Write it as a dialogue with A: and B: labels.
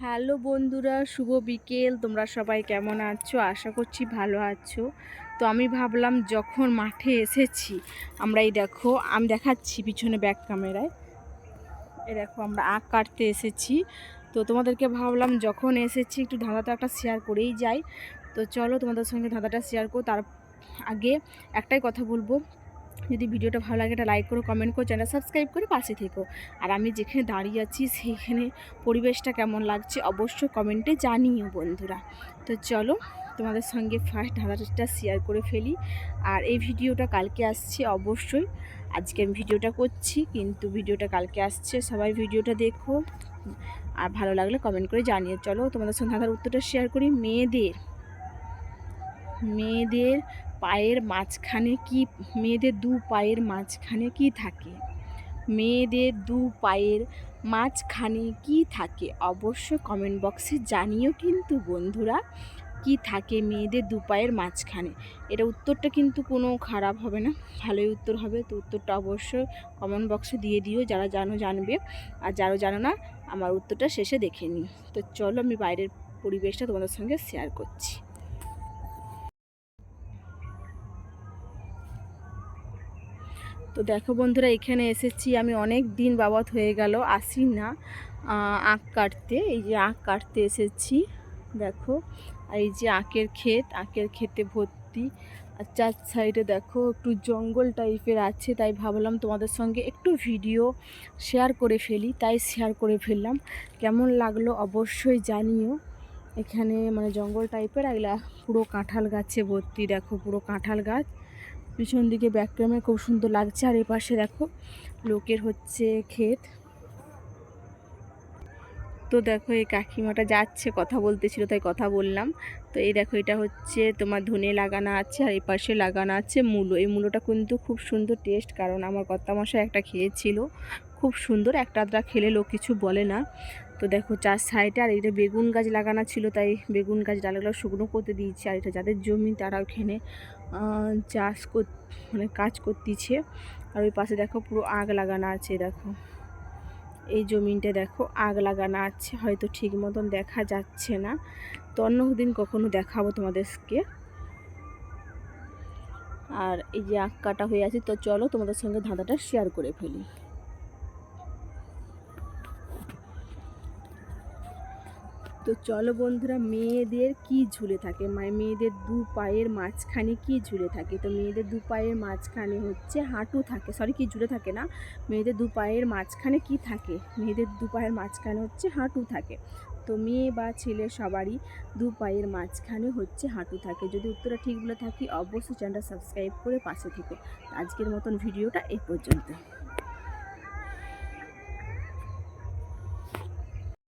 A: Hello বন্ধুরা, শুভ বিকেল। তোমরা সবাই কেমন আছো? আশা করছি ভালো আছো। তো আমি ভাবলাম যখন মাঠে এসেছি, আমরা এই দেখো, আমি দেখাচ্ছি পিছনে ব্যাক ক্যামেরায় এই দেখো, আমরা আখ কাটতে এসেছি। তো তোমাদেরকে ভাবলাম যখন এসেছি, একটু ধাঁধাটা একটা শেয়ার করেই যাই। তো চলো তোমাদের সঙ্গে ধাঁধাটা শেয়ার করো। তার আগে একটাই কথা বলব। যদি ভিডিওটা ভালো লাগে, এটা লাইক করো কমেন্ট করো চ্যানেল সাবস্ক্রাইব করে, পাশে থেকো। আর আমি যেখানে দাঁড়িয়ে আছি, সেইখানে পরিবেশটা কেমন লাগছে, অবশ্যই কমেন্টে জানিও বন্ধুরা। তো চলো, তোমাদের সঙ্গে ফার্স্ট ধাঁধাটা শেয়ার করে ফেলি। আর এই ভিডিওটা কালকে আসছে অবশ্যই। আজকে আমি ভিডিওটা করছি, কিন্তু ভিডিওটা কালকে আসছে। সবাই ভিডিওটা দেখো। আর ভালো লাগলে কমেন্ট করে জানিয়ে চলো, তোমাদের সঙ্গে ধাঁধার উত্তরটা শেয়ার করি। মেয়েদের মেয়েদের পায়ের মাঝখানে কি, মেয়েদের দু পায়ের মাঝখানে কি থাকে? মেয়েদের দু পায়ের মাঝখানে কি থাকে? অবশ্যই কমেন্ট বক্সে জানিও কিন্তু বন্ধুরা, কি থাকে মেয়েদের দু পায়ের মাঝখানে? এটা উত্তরটা কিন্তু কোনো খারাপ হবে না, ভালোই উত্তর হবে। তো উত্তরটা অবশ্যই কমেন্ট বক্সে দিয়ে দিও, যারা জানো জানবে। আর যারা জানো না, আমার উত্তরটা শেষে দেখে নিই তো চলো আমি বাইরের পরিবেশটা তোমাদের সঙ্গে শেয়ার করছি। তো দেখো বন্ধুরা, এখানে এসেছি আমি অনেক দিন বাবদ হয়ে গেল, আসি না। আখ কাটতে, এই যে আখ কাটতে এসেছি, দেখো। আর এই যে আখের ক্ষেত, আখের ক্ষেতে ভর্তি। আর চার সাইডে দেখো, একটু জঙ্গল টাইপের আছে, তাই ভাবলাম তোমাদের সঙ্গে একটু ভিডিও শেয়ার করে ফেলি, তাই শেয়ার করে ফেললাম। কেমন লাগল অবশ্যই জানিও। এখানে মানে জঙ্গল টাইপের এগুলা পুরো কাঁঠাল গাছে ভর্তি, দেখো পুরো কাঁঠাল গাছ। পিছন দিকে ব্যাকগ্রাউন্ডে খুব সুন্দর লাগছে, আর এপাশে পাশে দেখো লোকের হচ্ছে ক্ষেত। তো দেখো এই কাকিমাটা যাচ্ছে, কথা বলতেছিল, তাই কথা বললাম। তো এই দেখো, এটা হচ্ছে তোমার ধনে লাগানো আছে, আর এই পাশে লাগানো আছে মূলো। এই মূলোটা কিন্তু খুব সুন্দর টেস্ট কারণ আমার কর্তামশাই একটা খেয়েছিল। খুব সুন্দর, একটা আধটা খেলে লোক কিছু বলে না। তো দেখো, চার সাইডে আর এটা বেগুন গাছ লাগানো ছিল, তাই বেগুন গাছ ডালাগুলো শুকনো করতে দিয়েছি। আর এটা যাদের জমি তারা ওখানে চাষ কর মানে কাজ করতেছে। আর ওই পাশে দেখো, পুরো আগ লাগানো আছে, দেখো। এই জমিনটা দেখো, আগ লাগানো আছে। হয়তো ঠিক মতন দেখা যাচ্ছে না। তো অন্য দিন কখনো দেখাবো তোমাদেরকে। আর এই যে আখ কাটা হয়ে আছে, তো চলো তোমাদের সঙ্গে ধাঁধাটা শেয়ার করে ফেলি। তো চলো বন্ধুরা, মেয়েদের কি ঝুলে থাকে? মানে মেয়েদের দু পায়ের মাঝখানে কি ঝুলে থাকে? তো মেয়েদের দু পায়ের মাঝখানে হচ্ছে হাঁটু থাকে। সরি কি ঝুলে থাকে না? মেয়েদের দু পায়ের মাঝখানে কি থাকে? মেয়েদের দু পায়ের মাঝখানে হচ্ছে হাঁটু থাকে। তো মেয়ে বা ছেলে সবারই দু পায়ের মাঝখানে হচ্ছে হাঁটু থাকে। যদি উত্তরটা ঠিক বলে থাকি, অবশ্যই চ্যানেলটা সাবস্ক্রাইব করে পাশে থেকে। আজকের মতন ভিডিওটা এই পর্যন্ত।